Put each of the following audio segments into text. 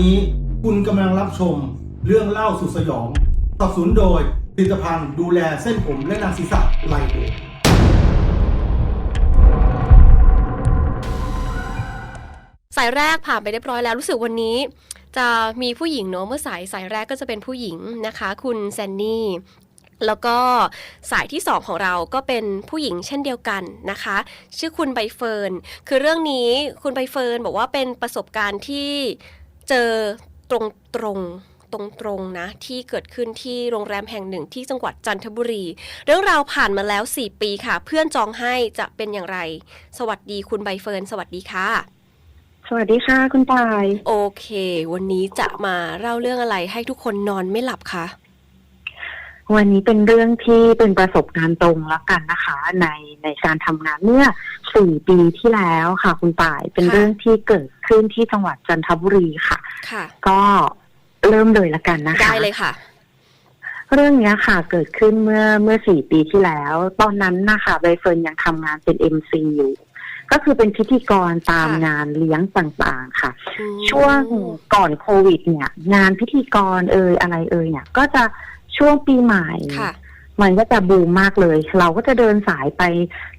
นี้คุณกำลังรับชมเรื่องเล่าสุดสยองสนับสนุนโดยผลิตภัณฑ์ดูแลเส้นผมและหนังศีรษะไลโอสายแรกผ่านไปเรียบร้อยแล้วรู้สึกวันนี้ จะมีผู้หญิงเนอะเมื่อสายสายแรกก็จะเป็นผู้หญิงนะคะ คุณแซนนี่แล้วก็สายที่สองของเราก็เป็นผู้หญิงเช่นเดียวกันนะคะ ชื่อคุณใบเฟิร์นคือเรื่องนี้คุณใบเฟิร์นบอกว่าเป็นประสบการณ์ที่ เจอตรงตรงตรงตรงๆนะ ที่เกิดขึ้นที่โรงแรมแห่งหนึ่งที่จังหวัดจันทบุรี เรื่องราวผ่านมาแล้ว 4 ปีค่ะ เพื่อนจองให้จะเป็นอย่างไร สวัสดีคุณใบเฟิร์น สวัสดีค่ะ สวัสดีค่ะ คุณตาย โอเค วันนี้จะมาเล่าเรื่องอะไรให้ทุกคนนอนไม่หลับคะ วันนี้เป็นเรื่องที่เป็นประสบการณ์ตรงแล้วกันนะคะ ในในการทำงานเมื่อสี่ปีที่แล้วค่ะ คุณตายเป็นเรื่องที่เกิดขึ้นที่จังหวัดจันทบุรีค่ะค่ะก็เริ่มเลยละกันนะคะได้เลยค่ะ เรื่องเนี้ยค่ะ เกิดขึ้นเมื่อเมื่อสี่ปีที่แล้ว ตอนนั้นนะคะใบเฟิร์นยังทำงานเป็นเอ็มซีอยู่ก็คือเป็นพิธีกรตามค่ะงานเลี้ยงต่างๆค่ะอืมช่วงก่อนโควิด เนี่ย งานพิธีกรเอ่ยอะไรเอ่ยเนี่ย ก็จะ ช่วงปีใหม่ค่ะมันก็จะบูมมากเลย เราก็จะเดินสายไป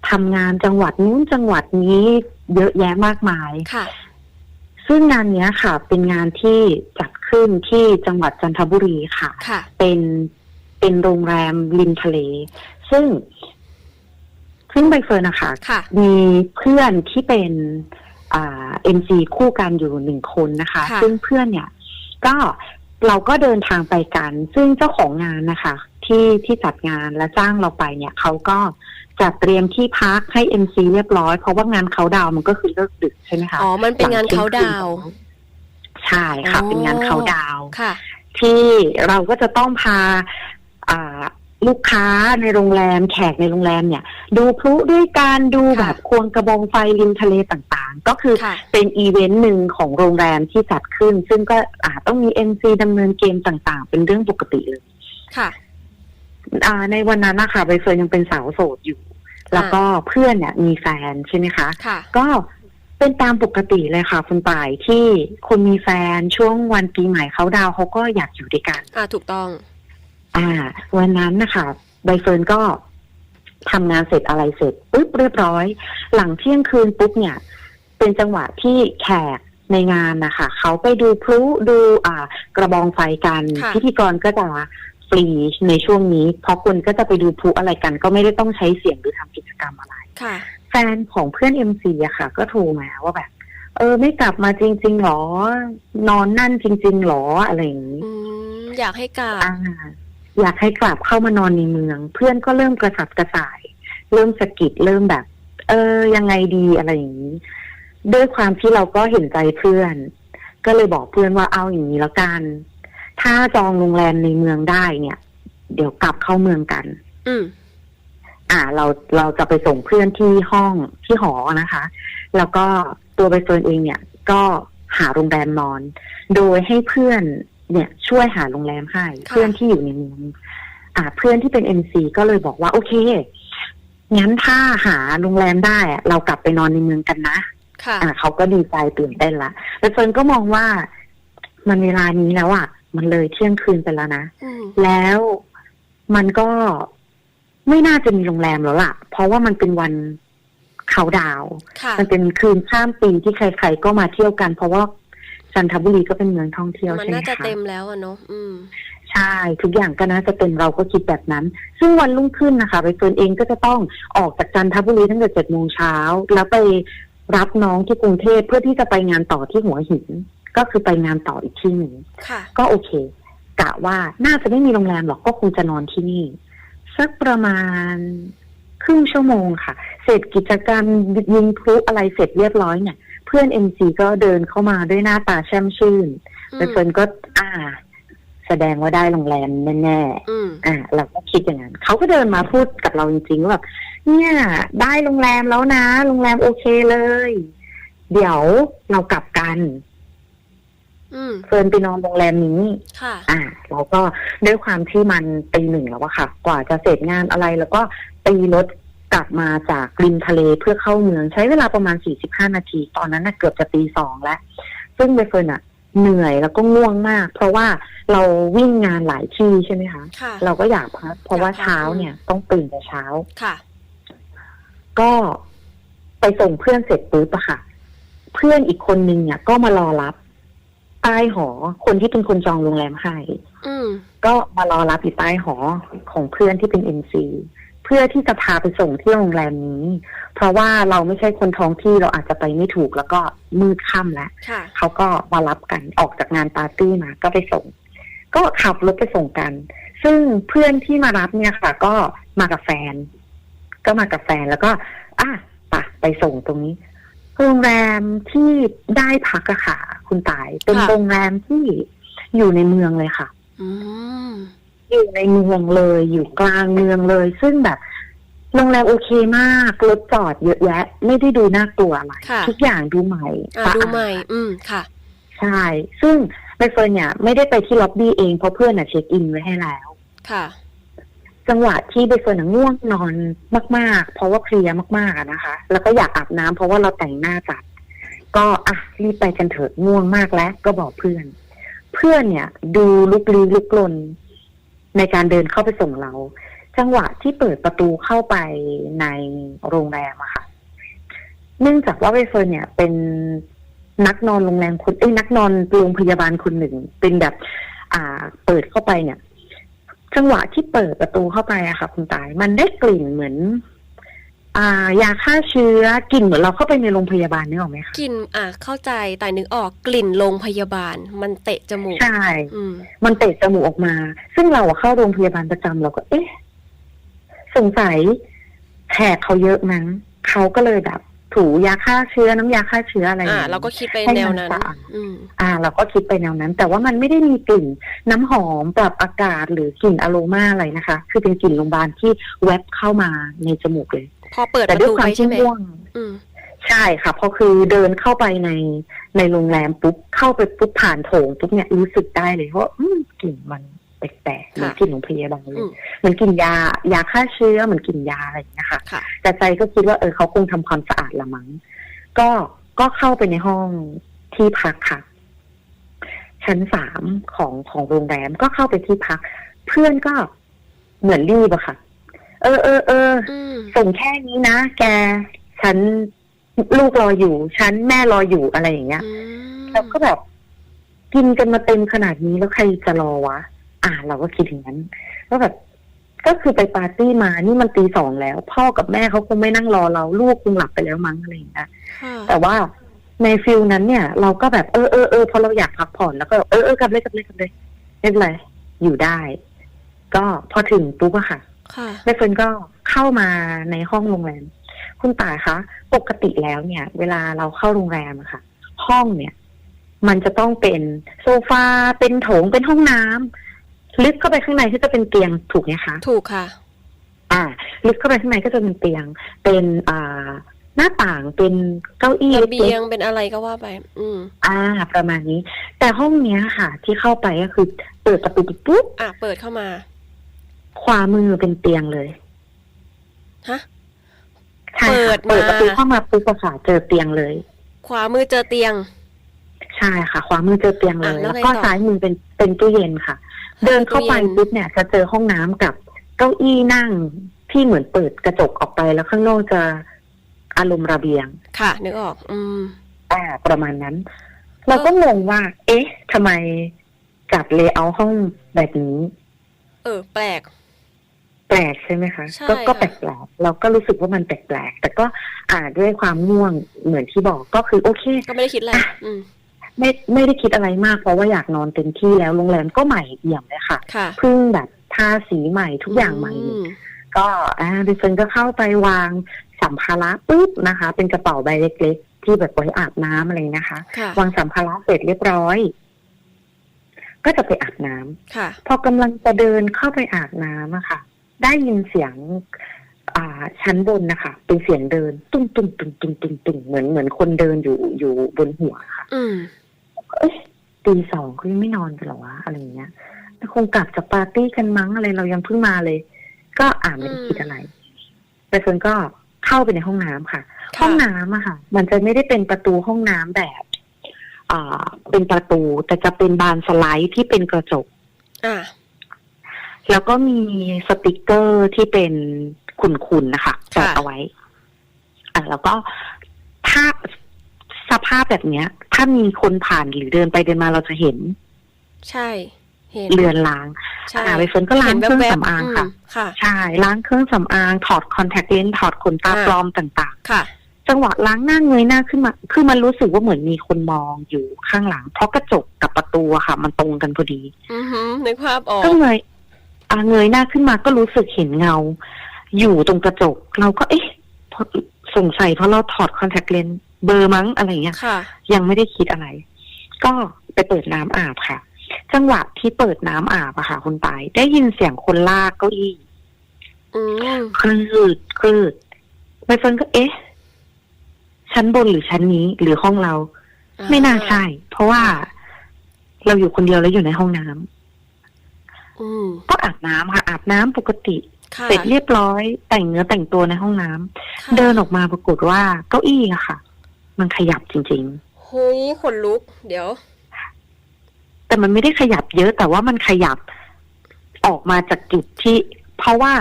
ทำงานจังหวัดนู้นจังหวัดนี้เยอะแยะมากมายค่ะ ซึ่งงานเนี้ยค่ะ เป็นงานที่จัดขึ้นที่จังหวัดจันทบุรีค่ะค่ะเป็นเป็นโรงแรมริมทะเล ซึ่งซึ่งใบเฟิร์นนะคะค่ะมีเพื่อนที่เป็นอ่าเอ็มซีคู่กันอยู่หนึ่งคนนะคะค่ะซึ่งเพื่อนเนี่ย ก็ เราก็เดินทางไปกัน ซึ่งเจ้าของงานนะคะ ที่ที่จัดงานและจ้างเราไปเนี่ยเขาก็จัดเตรียมที่พักให้เอ็มซีเรียบร้อย เพราะว่างานเขาดาวน์มันก็คือเลิกดึกใช่ไหมคะอ๋อมันเป็นงานเขาดาวน์ใช่ค่ะ เป็นงานเขาดาวน์ค่ะ ที่เราก็จะต้องพาอ่า ลูกค้าในโรงแรมแขกในโรงแรมเนี่ย ดูพลุด้วยการดูค่ะแบบควงกระบองไฟริมทะเลต่างๆ ก็คือค่ะเป็นอีเวนต์หนึ่งของโรงแรมที่จัดขึ้น ซึ่งก็อาจต้องมีเอ็ซีดำเนินเกมต่างๆ เป็นเรื่องปกติเลยค่ะอ่าในวันนั้นนะคะใบเฟิร์นยังเป็นสาวโสดอยู่ แล้วก็เพื่อนเนี่ยมีแฟนใช่ไหมคะค่ะก็เป็นตามปกติเลยค่ะ คุณป่ายที่คนมีแฟนช่วงวันปีใหม่เขาดาวน์เขาก็อยากอยู่ด้วยกัน อ่าถูกต้อง อ่า วันนั้นนะคะใบเฟิร์นก็ทำงานเสร็จอะไรเสร็จปุ๊บเรียบร้อย หลังเที่ยงคืนปุ๊บเนี่ย เป็นจังหวะที่แขกในงานนะคะเขาไปดูพลุดูอ่ากระบองไฟกันค่ะพิธีกรก็จะฟรีในช่วงนี้ เพราะคนก็จะไปดูพลุอะไรกัน ก็ไม่ได้ต้องใช้เสียงหรือทำกิจกรรมอะไรค่ะแฟนของเพื่อนเอ็มซีอะค่ะ ก็โทรมาว่าแบบ เออ ไม่กลับมาจริง ๆหรอ นอนนั่นจริง ๆหรออะไรอย่างนี้อืมอยากให้กราบ อ่าอยากให้กลับเข้ามานอนในเมือง เพื่อนก็เริ่มกระสับกระส่าย เริ่มสะกิดเริ่มแบบ เออ ยังไงดีอะไรอย่างนี้ ด้วยความที่เราก็เห็นใจเพื่อน ก็เลยบอกเพื่อนว่าเอาอย่างนี้แล้วกัน ถ้าจองโรงแรมในเมืองได้เนี่ย เดี๋ยวกลับเข้าเมืองกัน อืมอ่าเราเราจะไปส่งเพื่อนที่ห้องที่หอนะคะ แล้วก็ตัวใบเฟิร์นเองเนี่ย ก็หาโรงแรมนอน โดยให้เพื่อน เนี่ยช่วยหาโรงแรมให้ค่ะเพื่อนที่อยู่ในเมืองอ่า เพื่อนที่เป็นเอ็ซีก็เลยบอกว่า โอเคงั้นถ้าหาโรงแรมได้อะเรากลับไปนอนในเมืองกันนะค่ะอ่าเขาก็ดีใจตื่นเต้นละแต่เฟิร์นก็มองว่ามันเวลานี้แล้วอะ มันเลยเที่ยงคืนไปแล้วนะอืมแล้วมันก็ไม่น่าจะมีโรงแรมแล้วล่ะ เพราะว่ามันเป็นวันเขาดาวน์ค่ะมันเป็นคืนข้ามปีที่ใครๆก็มาเที่ยวกัน เพราะว่า จันทบุรีก็เป็นเมืองท่องเที่ยวมันใช่ไหมน่าจะคะเต็มแล้วอะเนาะอืมใช่ทุกอย่างก็น่าจะเป็นเราก็คิดแบบนั้น ซึ่งวันรุ่งขึ้นนะคะใบเฟิร์นเองก็จะต้องออกจากจันทบุรีตั้งแต่เจ็ดโมงเช้าแล้วไปรับน้องที่กรุงเทพเพื่อที่จะไปงานต่อที่หัวหิน ก็คือไปงานต่ออีกที่หนึ่งค่ะก็โอเคกะว่าน่าจะไม่มีโรงแรมหรอกก็คงจะนอนที่นี่สักประมาณครึ่งชั่วโมงค่ะ เสร็จกิจกรรมยิงพลุอะไรเสร็จเรียบร้อยเนี่ยเพื่อนเอ็มซีก็เดินเข้ามาด้วยหน้าตาแช่มชื่นอืแล้วมเฟิร์นก็อ่า แสดงว่าได้โรงแรมแน่อืมๆอ่าเราก็คิดอย่างนั้นเขาก็เดินมาพูดกับเราจริงๆว่าแบบเนี่ย ได้โรงแรมแล้วนะ โรงแรมโอเคเลย เดี๋ยวเรากลับกันอืมเฟิร์นไปนอนโรงแรมนี้ ค่ะ อ่าเราก็ด้วยความที่มันตีหนึ่งแล้วอะค่ะ กว่าจะเสร็จงานอะไร แล้วก็ตีรถ กลับมาจากริมทะเลเพื่อเข้าเมืองใช้เวลาประมาณ 45 นาที ตอนนั้นน่ะเกือบจะตีสองแล้ว ซึ่งใบเฟิร์นอะเหนื่อยแล้วก็ง่วงมาก เพราะว่าเราวิ่งงานหลายที่ใช่ไหมคะค่ะเราก็อยากพักเพราะว่าอยากพักเช้าเนี่ยต้องตื่นแต่เช้าค่ะ ก็ไปส่งเพื่อนเสร็จปุ๊บอะค่ะ เพื่อนอีกคนนึงเนี่ย ก็มารอรับใต้หอ คนที่เป็นคนจองโรงแรมให้อืมก็มารอรับอยู่ใต้หอของเพื่อนที่เป็นเอ็นซีเพื่อที่จะพาไปส่งที่โรงแรมนี้ เพราะว่าเราไม่ใช่คนท้องที่เราอาจจะไปไม่ถูกแล้วก็มืดค่ำแล้วค่ะเขาก็มารับกันออกจากงานปาร์ตี้มาก็ไปส่ง ก็ขับรถไปส่งกัน ซึ่งเพื่อนที่มารับเนี่ยค่ะ ก็มากับแฟน ก็มากับแฟนแล้วก็อะปะไปส่งตรงนี้โรงแรมที่ได้พักอะค่ะ คุณตายเป็นค่ะโรงแรมที่อยู่ในเมืองเลยค่ะ อืมอยู่ในเมืองเลยอยู่กลางเมืองเลย ซึ่งแบบโรงแรมโอเคมากรถจอดเยอะแยะ ไม่ได้ดูน่ากลัวอะไรค่ะทุกอย่างดูใหม่อ่าสะอาดูใหม่ อืมค่ะ ใช่ ซึ่งใบเฟิร์นเนี่ยไม่ได้ไปที่ล็อบบี้เองเพราะเพื่อนอะเช็คอินไว้ให้แล้ว ค่ะ จังหวะที่ใบเฟิร์นอะง่วงนอนมาก ๆ เพราะว่าเพลียมากๆอะนะคะ แล้วก็อยากอาบน้ำเพราะว่าเราแต่งหน้าจัด ก็อะรีบไปกันเถิดง่วงมากแล้ว ก็บอกเพื่อน เพื่อนเนี่ย ดูลุกลี้ลุกลน ในการเดินเข้าไปส่งเรา จังหวะที่เปิดประตูเข้าไปในโรงแรมอะค่ะ เนื่องจากว่าเบเฟิร์นเนี่ย เป็นนักนอนโรงแรมคนเอ้ยนักนอนโรงพยาบาลคนหนึ่ง เป็นแบบ อ่า เปิดเข้าไปเนี่ย จังหวะที่เปิดประตูเข้าไปอะค่ะ คุณตาย มันได้กลิ่นเหมือน อ่ายาฆ่าเชื้อกลิ่นเหมือนเราเข้าไปในโรงพยาบาลนึกออกไหมคะกลิ่นอะเข้าใจแต่นึกออกกลิ่นโรงพยาบาล มันเตะจมูกใช่อืมมันเตะจมูกออกมา ซึ่งเราอะเข้าโรงพยาบาลประจำเราก็ เอ๊ะ สงสัยแขกเขาเยอะมั้งเขาก็เลยแบบ ถูยาฆ่าเชื้อน้ำยาฆ่าเชื้ออะไรอ่าอย่งงี้เราก็คิดไปให้แนวมันนั้นสะอาดอืมอ่า เราก็คิดไปแนวนั้น แต่ว่ามันไม่ได้มีกลิ่นน้ำหอมปรับอากาศหรือกลิ่นอโรมาอะไรนะคะ คือเป็นกลิ่นโรงพยาบาลที่แวบเข้ามาในจมูกเลย พอเปิดปแต่ระด้วยตูความไปที่ใช่ไหมง่วงอืมใช่ค่ะพอคือเดินเข้าไปในในโรงแรมปุ๊บเข้าไปปุ๊บผ่านโถงปุ๊บเนี่ยรู้สึกได้เลยว่าอืมกลิ่นมันแปลกๆเหมือนกลิ่นโรงพยาบาลเลอืยมเหมือนกลิ่นยายาฆ่าเชื้อเหมือนกลิ่นยาอะไรอย่างเงี้ยค่ะค่ะแต่ใจก็คิดว่าเออเขาคงทำความสะอาดละมั้งก็ก็เข้าไปในห้องที่พักค่ะ ชั้นสามของของโรงแรมก็เข้าไปที่พัก เพื่อนก็เหมือนรีบอะค่ะ เออเออเอออืมส่งแค่นี้นะแก ฉันลูกรออยู่ ฉันแม่รออยู่อะไรอย่างเงี้ย อืมเราก็แบบกินกันมาเต็มขนาดนี้แล้วใครจะรอวะ อ่า เราก็คิดอย่างนั้นก็แบบ ก็คือไปปาร์ตี้มานี่มันตีสองแล้ว พ่อกับแม่เขาคงไม่นั่งรอเราลูกคงหลับไปแล้วมั้งอะไรอย่างเงี้ย ค่ะแต่ว่าในฟิลนั้นเนี่ย เราก็แบบเออเออเออพอเราอยากพักผ่อนแล้วก็เออเออกลับเลยกลับเลยกลับเลยไม่เป็นไรอยู่ได้ ก็พอถึงปุ๊บอะค่ะค่ะ แม่เฟิร์นก็เข้ามาในห้องโรงแรม คุณตายคะ ปกติแล้วเนี่ย เวลาเราเข้าโรงแรมอะค่ะ ห้องเนี่ย มันจะต้องเป็นโซฟาเป็นโถงเป็นห้องน้ำลึกเข้าไปข้างในก็จะเป็นเตียงถูกไหมคะถูกค่ะ อ่า ลึกเข้าไปข้างในก็จะเป็นเตียง เป็นอ่าหน้าต่างเป็นเก้าอี้ระเบียงล็กเป็นอะไรก็ว่าไป อืมๆอ่า ประมาณนี้ แต่ห้องเนี้ยค่ะ ที่เข้าไปก็คือ เปิดประตูปุ๊บอะเปิดเข้ามา ขวามือเป็นเตียงเลยฮะใช่เปิค่ะดมา เปิดประตูเข้ามาปุ๊บอะค่ะเจอเตียงเลย ขวามือเจอเตียง ใช่ค่ะ ขวามือเจอเตียงเลย อะแล้แล้ววไงก็ต่อซ้ายมือเป็นเป็นตู้เย็นค่ะ เดินเข้าไปตู้ย็น ปุ๊บเนี่ย จะเจอห้องน้ำกับเก้าอี้นั่งที่เหมือนเปิดกระจกออกไปแล้วข้างนอกจะอารมณ์ระเบียง ค่ะ นึกออก อืม อ่าประมาณนั้น เราก็งงว่า เอ๊ะทำไมจัดเลเยอร์ห้องแบบนี้ เออ แปลก แปลกใช่ไหมคะใช่ก็ก็ค่ะ แปลกๆเราก็รู้สึกว่ามันแปลกๆแต่ก็อ่าด้วยความง่วงเหมือนที่บอกก็คือโอเค ก็ไม่ได้คิดอะไรอืมไม่ไม่ได้คิดอะไรมากเพราะว่าอยากนอนเต็มที่แล้วโรงแรมก็ใหม่เอี่ยมเลยค่ะค่ะเพิ่งแบบทาสีใหม่ทุกอย่างใหม่มก็อ่าดิฉันก็เข้าไปวางสัมภาระปุ๊บนะคะ เป็นกระเป๋าใบเล็กๆ ที่แบบไว้อาบน้ำอะไรนะคะ ค่ะวางสัมภาระเสร็จเรียบร้อย ก็จะไปอาบน้ำค่ะ พอกำลังจะเดินเข้าไปอาบน้ำอะค่ะ ได้ยินเสียงอ่าชั้นบนนะคะ เป็นเสียงเดิน ตุ้มตุ้มตุ้มตุ้มตุ้มตุ้มเหมือนเหมือนคนเดินอยู่อยู่บนหัวค่ะอืมเอ้ยตีสองเขายังไม่นอนกันเหรอวะอะไรอย่างเงี้ยคงกลับจากปาร์ตี้กันมั้งอะไรเรายังเพิ่งมาเลย ก็อ่านไม่ได้คิดอะไร แต่เฟิร์นก็เข้าไปในห้องน้ำค่ะค่ะ ห้องน้ำอะค่ะ มันจะไม่ได้เป็นประตูห้องน้ำแบบอ่าเป็นประตูแต่จะเป็นบานสไลด์ที่เป็นกระจกอ่า แล้วก็มีสติกเกอร์ที่เป็นขุ่นๆนะคะแปะเอาไว้ อะ แล้วก็ถ้าสภาพแบบเนี้ย ถ้ามีคนผ่านหรือเดินไปเดินมาเราจะเห็น ใช่เห็นเรือนล้างใช่อ่าไปเฟิร์นก็ล้างเครื่องสำอางค่ะมค่ะ ใช่ ล้างเครื่องสำอาง ถอดคอนแทคเลนส์ถอดขนตาอ่าปลอมต่างค่ะๆจังหวะล้างหน้าเงยหน้าขึ้นมา คือมันรู้สึกว่าเหมือนมีคนมองอยู่ข้างหลัง เพราะกระจกกับประตูอะค่ะ มันตรงกันพอดี อือหือนึกภาพออก ก็เงย อ่าเงยหน้าขึ้นมาก็รู้สึกเห็นเงา อยู่ตรงกระจก เราก็เอ๊ะเพราะสงสัยเพราะเราถอดคอนแทคเลนส์เบอร์มั้งอะไรอย่างเงี้ยค่ะยังไม่ได้คิดอะไร ก็ไปเปิดน้ำอาบค่ะ จังหวะที่เปิดน้ำอาบอะค่ะคุณตาย ได้ยินเสียงคนลากเก้าอี้อืมคลืดคลืดใบเฟิร์นก็เอ๊ะชั้นบนหรือชั้นนี้หรือห้องเรา ไม่น่าใช่ เพราะว่าเราอยู่คนเดียวแล้วอยู่ในห้องน้ำอืม ก็อาบน้ำค่ะอาบน้ำปกติค่ะเสร็จเรียบร้อย แต่งเนื้อแต่งตัวในห้องน้ำค่ะเดินออกมาปรากฏว่าเก้าอี้อะค่ะ มันขยับจริงๆเฮ้ยขนลุก เดี๋ยว แต่มันไม่ได้ขยับเยอะ แต่ว่ามันขยับออกมาจากจุดที่ เพราะว่า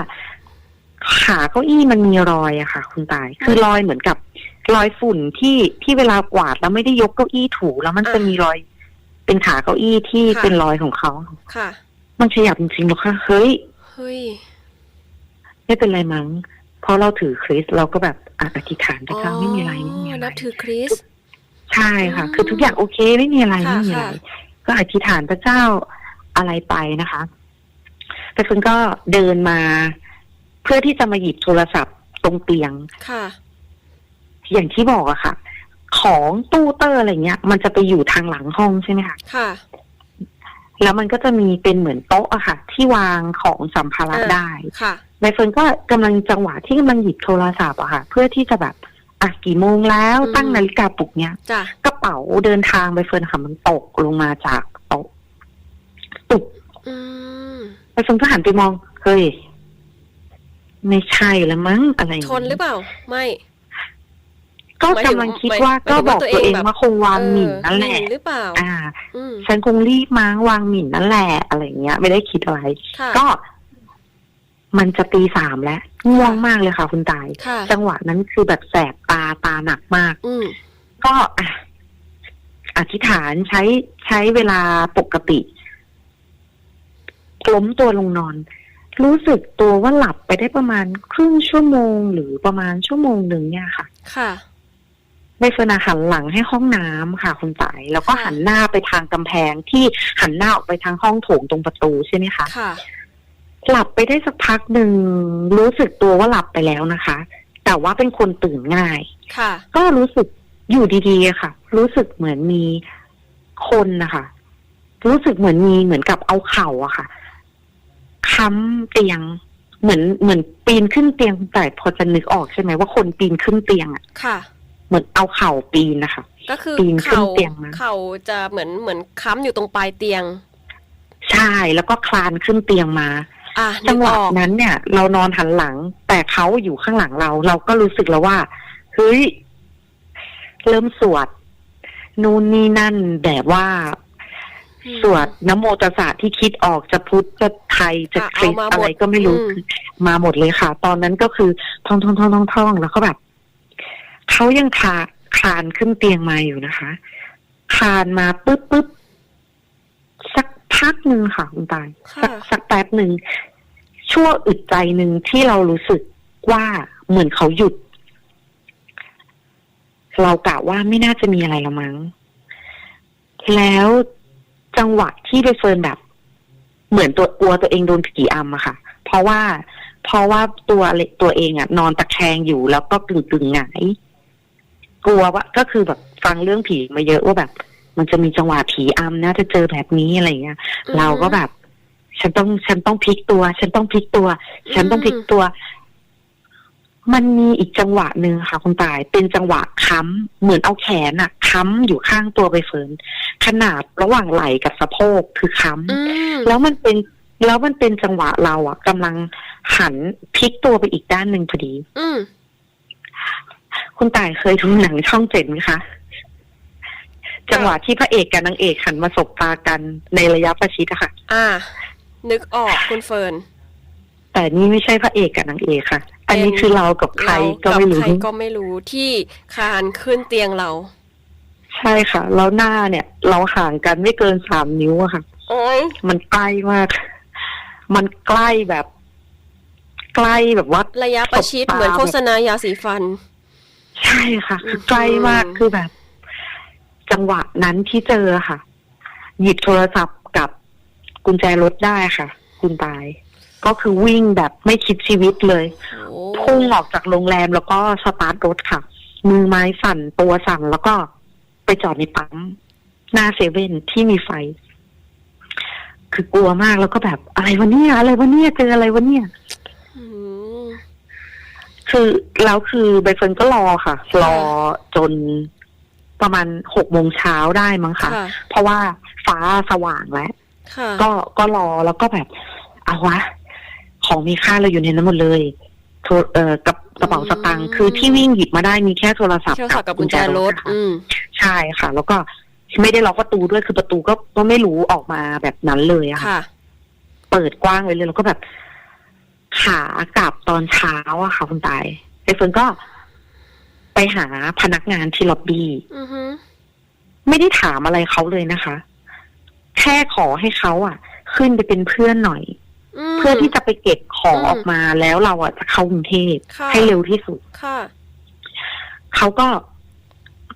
ขาเก้าอี้มันมีรอยอะค่ะ คุณตาย คือรอยเหมือนกับรอยฝุ่นที่ที่เวลากวาดแล้วไม่ได้ยกเก้าอี้ถูแล้วมันอ่าจะมีรอย เป็นขาเก้าอี้ที่ค่ะเป็นรอยของเขาค่ะ มันขยับจริงๆหรอคะเฮ้ยเฮ้ย ไม่เป็นไรมั้งเพราะเราถือคริสต์เราก็แบบอะอธิษฐานพระเจ้าไม่มีอะไรไม่มีอะไรนับถือคริสต์ใช่ค่ะอืมคือทุกอย่างโอเคไม่มีอะไรค่ะไม่มีอะไรค่ะก็อธิษฐานพระเจ้าอะไรไปนะคะแต่คุณก็เดินมา เพื่อที่จะมาหยิบโทรศัพท์ตรงเตียงค่ะ อย่างที่บอกอะค่ะ ของตู้เตอร์อะไรเงี้ย มันจะไปอยู่ทางหลังห้องใช่ไหมคะค่ะ แล้วมันก็จะมีเป็นเหมือนโต๊ะอะค่ะ ที่วางของสัมภาระอ่าได้ค่ะใบเฟิร์นก็กำลังจังหวะที่กำลังหยิบโทรศัพท์อะค่ะ เพื่อที่จะแบบอะกี่โมงแล้วอืมตั้งนาฬิกาปลุกเนี้ยจ้ะกระเป๋าเดินทางใบเฟิร์นค่ะมันตกลงมาจากโต๊ะตุกอืมใบเฟิร์นก็หันไปมองเฮ้ยไม่ใช่แล้วมั้งอะไรย่างชนหรือเปล่า ไม่ ก็กำลังคิดว่าหมายถึงก็บอกหมายถึงว่าตัวเองตัวเองแบบว่าคงวางหมิ่นนั่นแหละเออมิ่นหรือเปล่า อ่าอืมฉันคงรีบมั้งวางหมิ่นนั่นแหละอะไรอย่างเงี้ย ไม่ได้คิดอะไรค่ะก็มันจะตีสามแล้วง่วงมากเลยค่ะ คุณตายค่ะจังหวะนั้นคือแบบแสบตาตาหนักมากอืมก็อะอธิษฐานใช้ใช้เวลาปกติล้มตัวลงนอน รู้สึกตัวว่าหลับไปได้ประมาณครึ่งชั่วโมงหรือประมาณชั่วโมงหนึ่งเนี่ยค่ะ ค่ะ ใบเฟิร์นอะหันหลังให้ห้องน้ำค่ะคุณตายแล้วก็ค่ะหันหน้าไปทางกำแพงที่หันหน้าออกไปทางห้องโถงตรงประตูใช่ไหมคะค่ะหลับไปได้สักพักหนึ่งรู้สึกตัวว่าหลับไปแล้วนะคะ แต่ว่าเป็นคนตื่นง่ายค่ะ ก็รู้สึกอยู่ดีๆอะค่ะ รู้สึกเหมือนมีคนนะคะรู้สึกเหมือนมีเหมือนกับเอาเข่าอะค่ะค้ำเตียงเหมือนเหมือนปีนขึ้นเตียงแต่พอจะนึกออกใช่ไหมว่าคนปีนขึ้นเตียงอะค่ะ เหมือนเอาเข่าปีนนะคะ ก็คือปีนขึ้นเข่าเตียงมาเข่าจะเหมือนเหมือนค้ำอยู่ตรงปลายเตียง ใช่แล้วก็คลานขึ้นเตียงมาอะจันึงกหอวะอกนั้นเนี่ย เรานอนหันหลัง แต่เขาอยู่ข้างหลังเรา เราก็รู้สึกแล้วว่าเฮ้ยเริ่มสวดนู่นนี่นั่นแบบว่าอืมสวดน้ำโมตัสสะที่คิดออกจะพุทธจะไทยจะอะคริสต์เอามาหมดอะไรก็ไม่รู้อืมคือมาหมดเลยค่ะ ตอนนั้นก็คือท่องท่องท่องท่องท่องแล้วก็แบบ เขายังคลาคลานขึ้นเตียงมาอยู่นะคะคลานมาปุ๊บปุ๊บสักพักหนึ่งค่ะคุณตายค่ะสักสักแป๊บหนึ่งชั่วอึดใจหนึ่งที่เรารู้สึกว่าเหมือนเขาหยุด เรากะว่าไม่น่าจะมีอะไรละมั้ง แล้วจังหวะที่ไปเฟิร์นแบบ เหมือนตัวกลัวตัวเองโดนผีอำอะค่ะ เพราะว่า เพราะว่าตัวเล็กตัวเองอะนอนตะแคงอยู่แล้วก็กึ่งกึ่งๆหงาย กลัวว่าก็คือแบบฟังเรื่องผีมาเยอะว่าแบบ มันจะมีจังหวะผีอำนะจะเจอแบบนี้อะไรเงี้ยอืมเราก็แบบ ฉันต้องฉันต้องพลิกตัว ฉันต้องพลิกตัว ฉันต้องพลิกตัว มันมีอีกจังหวะหนึ่งค่ะคุณตาย เป็นจังหวะค้ำเหมือนเอาแขนอะค้ำอยู่ข้างตัวใบเฟิร์นขนาดระหว่างไหล่กับสะโพกคือค้ำอืมแล้วมันเป็นแล้วมันเป็นจังหวะเราอะกำลังหันพลิกตัวไปอีกด้านหนึ่งพอดี อืม คุณต่ายเคยดูหนังช่องเจ็ดไหมคะ จังหวะที่พระเอกกับนางเอกหันมาสบตากันในระยะประชิดอะค่ะ อ่า นึกออกคุณเฟิร์น แต่นี่ไม่ใช่พระเอกกับนางเอกค่ะ อันนี้เป็นคือเรากับใครเราก็ไม่รู้ใครก็ไม่รู้ที่คลานขึ้นเตียงเรา ใช่ค่ะ แล้วหน้าเนี่ย เราห่างกันไม่เกินสามนิ้วอะค่ะโอ้ยมันใกล้มาก มันใกล้แบบ ใกล้แบบว่าระยะประชิดตบตาเหมือนโฆษณายาสีฟัน ใช่ค่ะคือใกล้มากอืมคือแบบ จังหวะนั้นที่เจอค่ะ หยิบโทรศัพท์กับกุญแจรถได้ค่ะ คุณตาย ก็คือวิ่งแบบไม่คิดชีวิตเลยโอ้พุ่งออกจากโรงแรมแล้วก็สตาร์ทรถค่ะ มือไม้สั่นตัวสั่นแล้วก็ไปจอดในปั๊มหน้าเซเว่นที่มีไฟ คือกลัวมากแล้วก็แบบอะไรวะเนี่ยอะไรวะเนี่ยเจออะไรวะเนี่ยอืม คือแล้วคือใบเฟิร์นก็รอค่ะ รอจนประมาณหกโมงเช้าได้มั้งค่ะค่ะเพราะว่าฟ้าสว่างแล้วค่ะก็ก็รอแล้วก็แบบเอาวะ ของมีค่าเราอยู่ในนั้นหมดเลยโทรเอ่อกับกระเป๋าสตางค์คือที่วิ่งหยิบมาได้มีแค่โทรศัพท์เที่ยวขับกับกุญแจรถนะคะอืมใช่ค่ะ แล้วก็ไม่ได้ล็อกประตูด้วยคือประตูก็ก็ไม่รู้ออกมาแบบนั้นเลยอะค่ะค่ะเปิดกว้างไว้เลยแล้วก็แบบ ขากลับตอนเช้าอะค่ะ คุณตายไอ้เฟิร์นก็ไปหาพนักงานที่ล็อบบี้อือฮึไม่ได้ถามอะไรเขาเลยนะคะ แค่ขอให้เขาอะขึ้นไปเป็นเพื่อนหน่อยมเพื่อที่จะไปเก็บของอืมออกมาแล้วเราอะจะเข้ากรุงเทพค่ะให้เร็วที่สุดค่ะเขาก็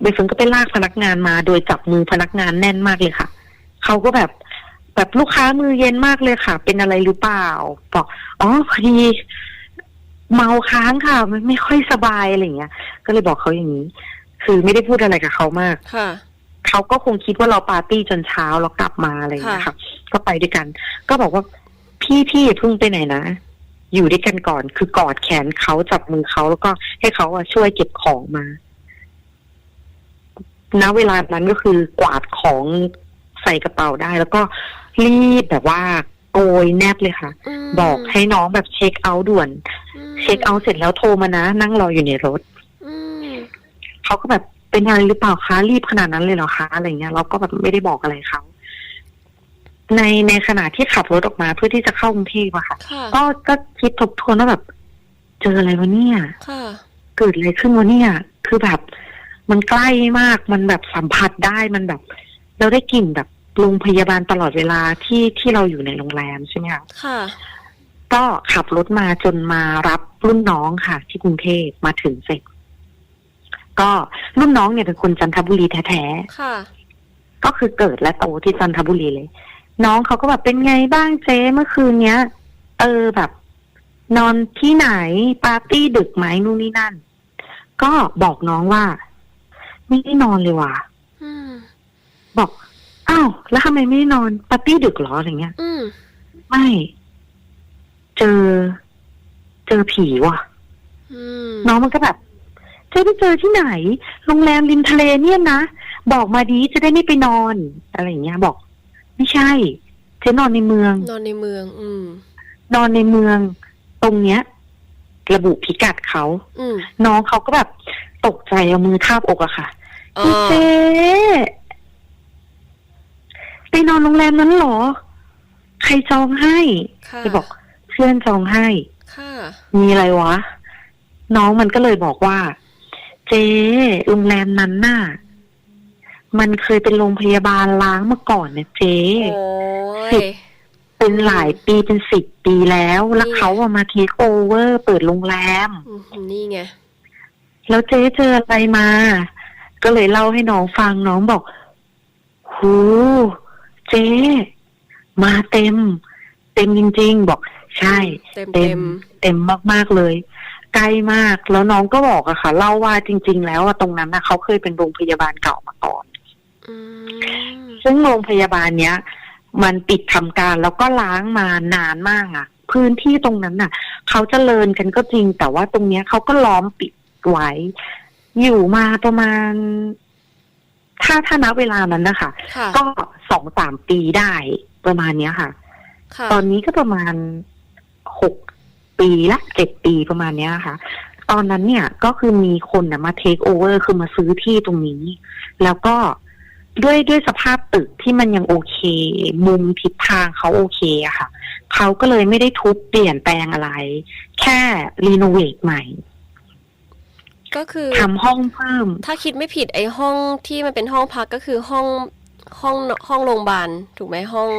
ใบเฟิร์นก็ไปลากพนักงานมา โดยจับมือพนักงานแน่นมากเลยค่ะเขาก็แบบ แบบลูกค้ามือเย็นมากเลยค่ะ เป็นอะไรหรือเปล่า บอกอ๋อพอดีเมาค้างค่ะ มันไม่ค่อยสบายอะไรอย่างเงี้ย ก็เลยบอกเขาอย่างนี้ คือไม่ได้พูดอะไรกับเขามากค่ะเขาก็คงคิดว่าเราปาร์ตี้จนเช้าแล้วกลับมาอะไรอย่างเงี้ยค่ะ ก็ไปด้วยกัน ก็บอกว่าพี่พี่อย่าเพิ่งไปไหนนะอยู่ด้วยกันก่อน คือกอดแขนเขาจับมือเขาแล้วก็ให้เขาอะช่วยเก็บของมาณเวลานั้นก็คือกวาดของใส่กระเป๋าได้ แล้วก็ รีบแบบว่าโกยแนบเลยค่ะมบอกให้น้องแบบเช็คเอาท์ด่วนมเช็คเอาท์เสร็จแล้วโทรมานะ นั่งรออยู่ในรถอืมเขาก็แบบเป็นอะไรหรือเปล่าคะรีบขนาดนั้นเลยเหรอคะอะไรเงี้ยเราก็แบบไม่ได้บอกอะไรเขาในในขณะที่ขับรถออกมาเพื่อที่จะเข้ากรุงเทพอะค่ะค่ะก็ก็คิดทบทวนว่าแบบ เจออะไรวะเนี่ยค่ะเกิดอะไรขึ้นวะเนี่ย คือแบบ มันใกล้มากมันแบบสัมผัสได้มันแบบ เราได้กลิ่นแบบโรงพยาบาลตลอดเวลาที่ที่เราอยู่ในโรงแรมใช่ไหมคะค่ะ ก็ขับรถมาจนมารับรุ่นน้องค่ะ ที่กรุงเทพมาถึงเสร็จ ก็รุ่นน้องเนี่ยเป็นคนจันทบุรีแท้ค่ะๆก็คือเกิดและโตที่จันทบุรีเลย น้องเขาก็แบบเป็นไงบ้างเจ๊เมื่อคืนเนี้ย เออแบบ นอนที่ไหนปาร์ตี้ดึกไหมนู่นนี่นั่น ก็บอกน้องว่า ไม่ได้นอนเลยว่ะอืมบอก อ้าวแล้วทำไมไม่ได้นอนปาร์ตี้ดึกเหรออะไรเงี้ย อืมไม่ เจอ เจอผีว่ะอืมน้องมันก็แบบเจ๊ไปเจอที่ไหน โรงแรมริมทะเลเนี่ยนะ บอกมาดีจะได้ไม่ไปนอน อะไรอย่างเงี้ย บอก ไม่ใช่ เจ๊นอนในเมือง นอนในเมือง อืม นอนในเมือง ตรงเนี้ย ระบุพิกัดเขาอืมน้องเขาก็แบบ ตกใจเอามือทาบอกอะค่ะอ๋อพี่เจ๊ ไปนอนโรงแรมนั้นเหรอ ใครจองให้ค่ะจะบอกเพื่อนจองให้ค่ะมีอะไรวะ น้องมันก็เลยบอกว่า เจ๊โรงแรมนั้นน่ะมันเคยเป็นโรงพยาบาลล้างมาก่อนนะเจ๊โอ้สิยบเป็นหลายปีเป็นสิบปีแล้ว แล้วนี่เขาอะมาเทคโอเวอร์เปิดโรงแรมอืมนี่ไง แล้วเจ๊เจออะไรมา ก็เลยเล่าให้น้องฟังน้องบอกหู เจ๊มาเต็ม เต็มจริง ๆ บอกใช่ เต็มเต็เต็มมเต็มมากๆเลยใกล้มากแล้วน้องก็บอกอะค่ะ เล่าว่าจริง ๆ แล้วอะตรงนั้นนะเขาเคยเป็นโรงพยาบาลเก่ามาก่อนอืมซึ่งโรงพยาบาลเนี้ย มันปิดทำการแล้วก็ล้างมานานมากอะพื้นที่ตรงนั้นน่ะเขาเจริญกันก็จริง แต่ว่าตรงเนี้ยเขาก็ล้อมปิดไว้ อยู่มาประมาณ ถ้าถ้านับเวลานั้นนะคะ ค่ะ ก็สองสามปีได้ประมาณเนี้ยค่ะ ค่ะ ตอนนี้ก็ประมาณหกปีละเจ็ดปีประมาณเนี้ยค่ะ ตอนนั้นเนี่ยก็คือมีคนนะมาเทคโอเวอร์คือมาซื้อที่ตรงนี้ แล้วก็ด้วยด้วยสภาพตึกที่มันยังโอเค มุมทิศทางเขาโอเคอะค่ะ เขาก็เลยไม่ได้ทุบเปลี่ยนแปลงอะไร แค่รีโนเวทใหม่ ก็คือทำห้องเพิ่ม ถ้าคิดไม่ผิดไอ้ห้องที่มันเป็นห้องพักก็คือห้องห้องห้องโรงพยาบาลถูกไหมห้อง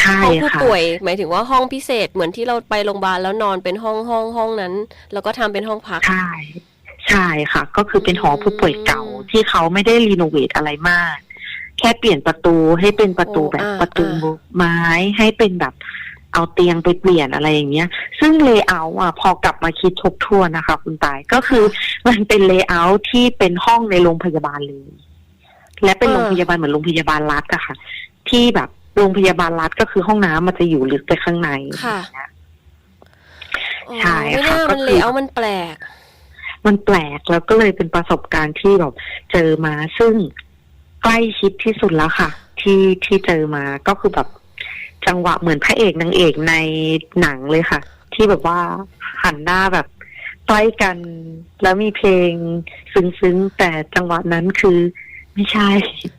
ใช่ห้องผู้ค่ะป่วย หมายถึงว่าห้องพิเศษเหมือนที่เราไปโรงพยาบาลแล้วนอนเป็นห้องห้องห้องนั้น แล้วก็ทำเป็นห้องพักใช่ใช่ค่ะ ก็คือเป็นหอผู้ป่วยเก่าอืมที่เขาไม่ได้รีโนเวทอะไรมาก แค่เปลี่ยนประตูให้เป็นประตูโอ้แบบอ่าประตูอ่าไม้ให้เป็นแบบ เอาเตียงไปเปลี่ยนอะไรอย่างเงี้ย ซึ่งเลเยอร์อะพอกลับมาคิดทบทวนนะคะ คุณตายก็คือมันเป็นเลเยอร์ที่เป็นห้องในโรงพยาบาลเลยและเป็นโรงพยาบาลเหมือนโรงพยาบาลรัฐอะค่ะ ที่แบบโรงพยาบาลรัฐก็คือห้องน้ำมันจะอยู่ลึกไปข้างในค่ะอย่างเงี้ยอ๋อใช่ไม่ค่ะน่าก็มันคือเลยเอามันแปลก มันแปลกแล้วก็เลยเป็นประสบการณ์ที่แบบเจอมาซึ่งใกล้ชิดที่สุดแล้วค่ะ ที่ที่เจอมาก็คือแบบ จังหวะเหมือนพระเอกนางเอกในหนังเลยค่ะ ที่แบบว่าหันหน้าแบบใกล้กัน แล้วมีเพลงซึ้งๆ แต่จังหวะนั้นคือไม่ใช่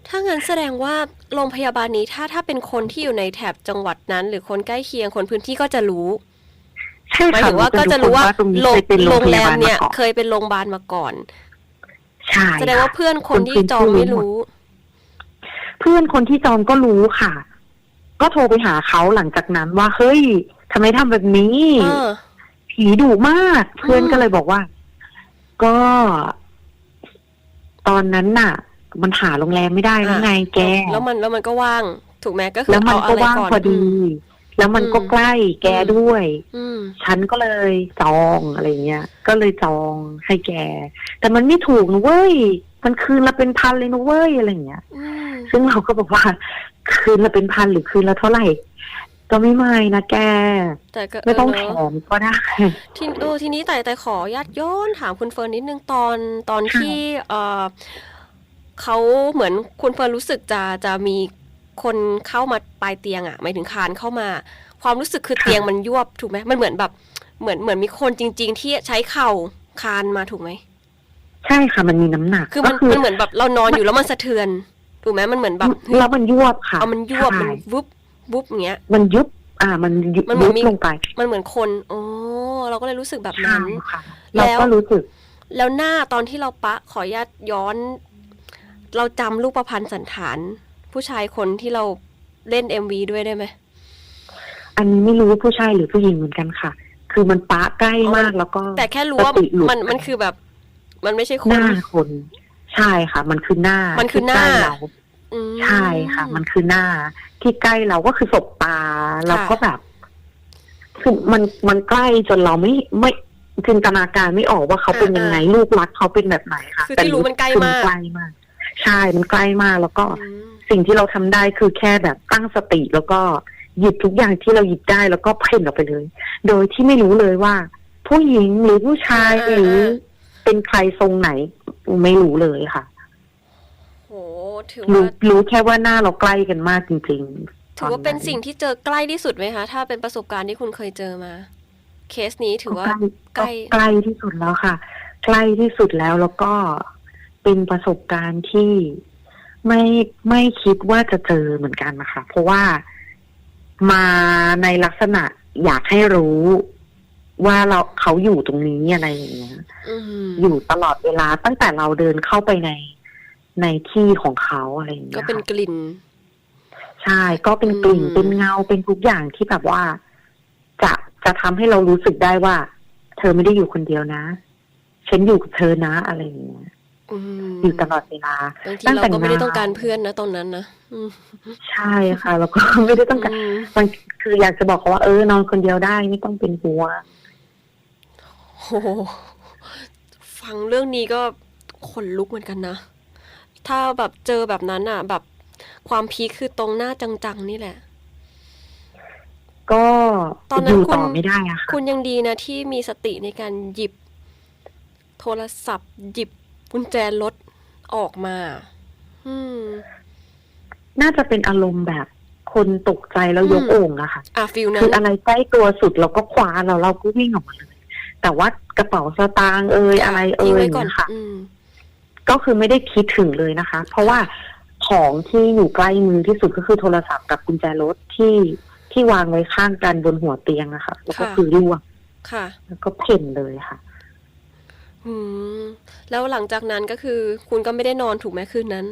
ถ้างั้นแสดงว่าโรงพยาบาลนี้ถ้าถ้าเป็นคนที่อยู่ในแถบจังหวัดนั้น หรือคนใกล้เคียงคนพื้นที่ก็จะรู้ใช่หมายค่ะถึงว่าก็จะรู้ว่าตรงนี้โรเคงยเป็นโรโรงงพแรยามบาลเนี่มายก่อนเคยเป็นโรงพยาบาลมาก่อนใช่แสดงว่าค่ะเพื่อนคนที่จองไม่รู้ เพื่อนคนที่จองก็รู้ค่ะ ก็โทรไปหาเขาหลังจากนั้นว่าเฮ้ยทำไมทำแบบนี้เออผีดุมาก เพื่อนอืมก็เลยบอกว่า ก็ ตอนนั้นน่ะ มันหาโรงแรมไม่ได้แล้วไงแก แล้วมันแล้วมันก็ว่าง ถูกไหมก็คือแล้วมันเอาก็อะไรว่างก่อนพอดีแล้วมันก็อืมใกล้แกด้วยอืมฉันก็เลยจองอะไรเงี้ย ก็เลยจองให้แก แต่มันไม่ถูกนะเว้ย มันคืนละเป็นพันเลยนะเว้ยอะไรเงี้ยอืม ซึ่งเราก็บอกว่า คืนละเป็นพันหรือคืนละเท่าไหร่ ก็ไม่ไม่นะแก แต่ก็ไม่ต้องเแถมก็ได้ทีเออทีนี้แต่แต่ขอญาติย้อนถามคุณเฟิร์นนิดนึงตอนตอนค่ะที่เออเขาเหมือนคุณเฟิร์นรู้สึกจะจะมีคนเข้ามาปลายเตียงอะหมายถึงคานเข้ามา ความรู้สึกคือเตียงมันยวบถูกไหมมันเหมือนแบบเหมือนเหมือนมีคนจริง ๆ ที่ใช้เข่าคานมาถูกไหมใช่ค่ะมันมีน้ำหนักคือมันก็มันเหมือนแบบเรานอนอยู่แล้วมันสะเทือน ถูกไหมมันเหมือนแบบเฮ้ยแล้วมันยวบค่ะเอามันยวบใช่มันวุบวุบอย่างเงี้ย มันยุบ อ่า มันยุบมันเหมืยุอนบมีลงไป มันเหมือนคนโอ้เราก็เลยรู้สึกแบบใช่นั้นค่ะแล้เราวก็รู้สึก แล้วหน้าตอนที่เราปะขออนุญาตย้อน เราจำรูปประพันธ์สันฐาน ผู้ชายคนที่เราเล่นเอ็มวีด้วยได้ไหมอันนี้ไม่รู้ว่าผู้ชายหรือผู้หญิงเหมือนกันค่ะ คือมันปะใกล้มากแล้วก็ แต่แค่รู้ว่าสติหลุดมันมันคือแบบ มันไม่ใช่คหนน้าคน ใช่ค่ะ มันคือหน้ามัมันคือหน้าเราอืมใช่ค่ะ มันคือหน้า ที่ใกล้เราก็คือศบตาเราก็แบบคือมันมันใกล้จนเราไม่ไม่จินตนาการไม่ออกว่าเขาเป็นยังไงลูกรักเขาเป็นแบบไหนค่ะคือที่รู้มันใกล้คือมากใกล้มาก ใช่มันใกล้มากแล้วก็อืมสิ่งที่เราทำได้คือแค่แบบตั้งสติแล้วก็หยิบทุกอย่างที่เราหยิบได้แล้วก็เพ่นออกไปเลย โดยที่ไม่รู้เลยว่า ผู้หญิงหรือผู้ชายหรือ เป็นใครทรงไหน ไม่รู้เลยค่ะโหถือรู้ว่ารู้แค่ว่าหน้าเราใกล้กันมากจริงๆถือว่าเป็นสิ่งที่เจอใกล้ที่สุดไหมคะ ถ้าเป็นประสบการณ์ที่คุณเคยเจอมา เคสนี้ถือว่าใกล้ใกล้ใกล้ที่สุดแล้วค่ะ ใกล้ที่สุดแล้วแล้วก็เป็นประสบการณ์ที่ไม่ไม่คิดว่าจะเจอเหมือนกันนะคะเพราะว่ามาในลักษณะอยากให้รู้ ว่าเราเขาอยู่ตรงนี้อะไรอย่างเงี้ยอืมอยู่ตลอดเวลาตั้งแต่เราเดินเข้าไปในในที่ของเขาอะไรอย่างก็เงี้ยเป็นค่ะกลิ่น ใช่ ก็เป็นกลิ่นอืมเป็นเงาเป็นทุกอย่างที่แบบว่า จะจะทำให้เรารู้สึกได้ว่า เธอไม่ได้อยู่คนเดียวนะ ฉันอยู่กับเธอนะอะไรอย่างเงี้ยอืมอยู่ตลอดเวลาบางทีตั้งเราแต่ก็ไม่ได้นานต้องการเพื่อนนะตอนนั้นนะอืมใช่ค่ะแล้วก็ไม่ได้ต้องการมมันคืออยากจะบอกเขาว่าเออนอนคนเดียวได้ไม่ต้องเป็นห่วงโอ้โห ฟังเรื่องนี้ก็ขนลุกเหมือนกันนะ ถ้าแบบเจอแบบนั้นอะ แบบความพีคคือตรงหน้าจังๆนี่แหละ ก็ตอนนั้อนยู่คุณต่อไม่ได้อะค่ะคุณยังดีนะที่มีสติในการหยิบ โทรศัพท์ หยิบกุญแจรถออกมา อืม น่าจะเป็นอารมณ์แบบคนตกใจแล้วยกอืมโอ่งอะค่ะอะฟิลนั้คืนออะไรใกล้ตัวสุดเราก็คว้าแล้วเราก็วิ่งออกมาเลย แต่ว่า กระเป๋าสตางค์เอ่ยอะไรเอ่ทิ้งยไว้ก่อนเนี่ยค่ะอืมก็คือไม่ได้คิดถึงเลยนะคะ เพราะว่าของที่อยู่ใกล้มือที่สุดก็คือโทรศัพท์กับกุญแจรถที่ที่วางไว้ข้างกันบนหัวเตียงอะค่ะแล้วก็ค่ะคือร่วงค่ะ แล้วก็เพ่นเลยค่ะ อืมแล้วหลังจากนั้นก็คือ คุณก็ไม่ได้นอนถูกไหมคืนนั้น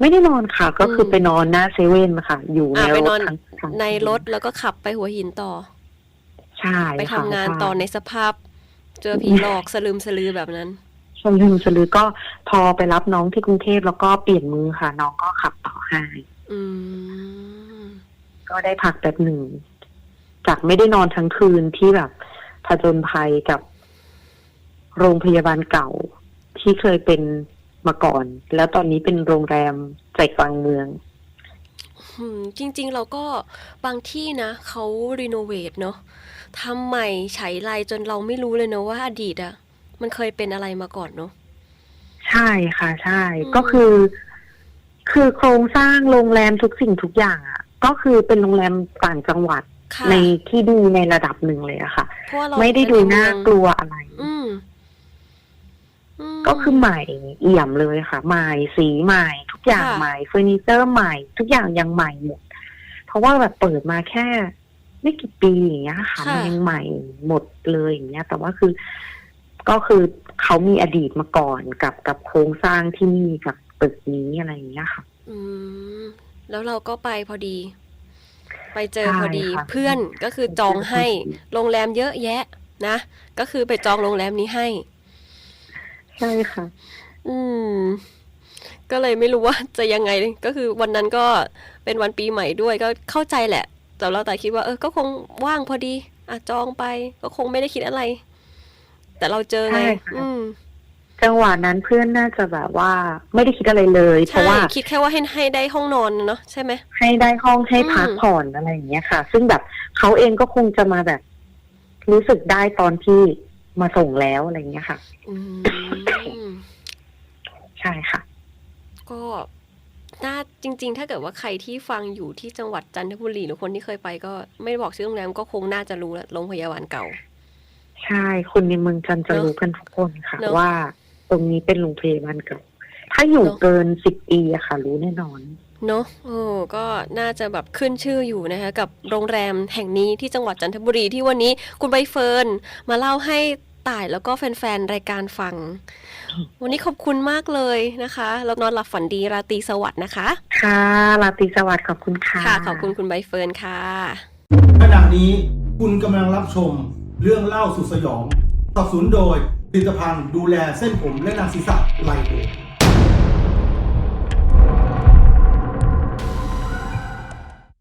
ไม่ได้นอนค่ะ ก็คืออมไปนอนหน้าเซเว่นค่ะ อยู่ในอะไปรนอถนทั้งทั้งในรถแล้วก็ขับไปหัวหินต่อ ใช่ ไปทำค่ะงานใช่ต่อในสภาพ เจอผีหลอกสลืมสลือแบบนั้นสลืมสลือก็พอไปรับน้องที่กรุงเทพแล้วก็เปลี่ยนมือค่ะ น้องก็ขับต่อให้อืมก็ได้พักแบบหนึ่ง จากไม่ได้นอนทั้งคืนที่แบบผจญภัยกับโรงพยาบาลเก่าที่เคยเป็นมาก่อน แล้วตอนนี้เป็นโรงแรมใจกลางเมืองอืมจริง ๆ เราก็บางที่นะเขารีโนเวทเนาะ ทำใหม่ฉายไรจนเราไม่รู้เลยเนอะว่าอดีตอะมันเคยเป็นอะไรมาก่อนเนาะใช่ค่ะ ใช่อืมก็คือ คือโครงสร้างโรงแรมทุกสิ่งทุกอย่างอะก็คือเป็นโรงแรมต่างจังหวัดค่ะในที่ดีในระดับหนึ่งเลยอะค่ะเพราะว่าเราไม่ได้ดูเป็ใน่าเมืองกลัวอะไรอืมอืมก็คือใหม่เอี่ยมเลยค่ะ ใหม่สีใหม่ ทุกอย่างค่ะใหม่เฟอร์นิเจอร์ใหม่ ทุกอย่างยังใหม่หมดเพราะว่าแบบเปิดมาแค่ ไม่กี่ปีอย่างเงี้ยค่ะมันยังใหม่หมดเลยอย่างเงี้ย แต่ว่าคือก็คือเขามีอดีตมาก่อนกับกับโครงสร้างที่นี่กับตึกนี้อะไรอย่างเงี้ยค่ะ อืมแล้วเราก็ไปพอดี ไปเจอใช่พอดีค่ะเพื่อนก็คือจองให้โรงแรมเยอะแยะ นะก็คือไปจองโรงแรมนี้ให้ ใช่ค่ะ อืม ก็เลยไม่รู้ว่าจะยังไงก็คือวันนั้นก็เป็นวันปีใหม่ด้วยก็เข้าใจแหละ แต่เราแต่คิดว่าเออก็คงว่างพอดีอะจองไป ก็คงไม่ได้คิดอะไร แต่เราเจอไงใช่ค่ะอืมจังหวะนั้นเพื่อนน่าจะแบบว่าไม่ได้คิดอะไรเลยเพใช่ราะว่าคิดแค่ว่าให้ให้ได้ห้องนอนเนาะใช่ไหมให้ได้ห้องให้อืมพักผ่อนอะไรอย่างเงี้ยค่ะ ซึ่งแบบเขาเองก็คงจะมาแบบ รู้สึกได้ตอนที่มาส่งแล้วอะไรอย่างเงี้ยค่ะอืมใช่ค่ะ ก็ น่าจริง ๆ ถ้าเกิดว่าใครที่ฟังอยู่ที่จังหวัดจันทบุรีหรือคนที่เคยไปก็ไม่บอกชื่อโรงแรมก็คงน่าจะรู้แหละโรงพยาบาลเก่า ใช่ คนในเมืองจันทร์จะเนอะรู้กันทุกคนค่ะ เนอะ ว่าตรงนี้เป็นโรงพยาบาลเก่า ถ้าอยู่เนอะเกินสิบปีอะค่ะ รู้แน่นอน เนาะโอ้ก็น่าจะแบบขึ้นชื่ออยู่นะคะ กับโรงแรมแห่งนี้ที่จังหวัดจันทบุรีที่วันนี้คุณใบเฟิร์นมาเล่าให้ ต่ายแล้วก็แฟนๆ รายการฟัง วันนี้ขอบคุณมากเลยนะคะ แล้วนอนหลับฝันดีราตรีสวัสดิ์นะคะ ค่ะราตรีสวัสดิ์ขอบคุณค่ะ ค่ะ ขอบคุณคุณใบเฟิร์นค่ะขณะนี้คุณกำลังรับชมเรื่องเล่าสุดสยองสนับสนุนโดยผลิตภัณฑ์ดูแลเส้นผมและหนังศีรษะไลโอ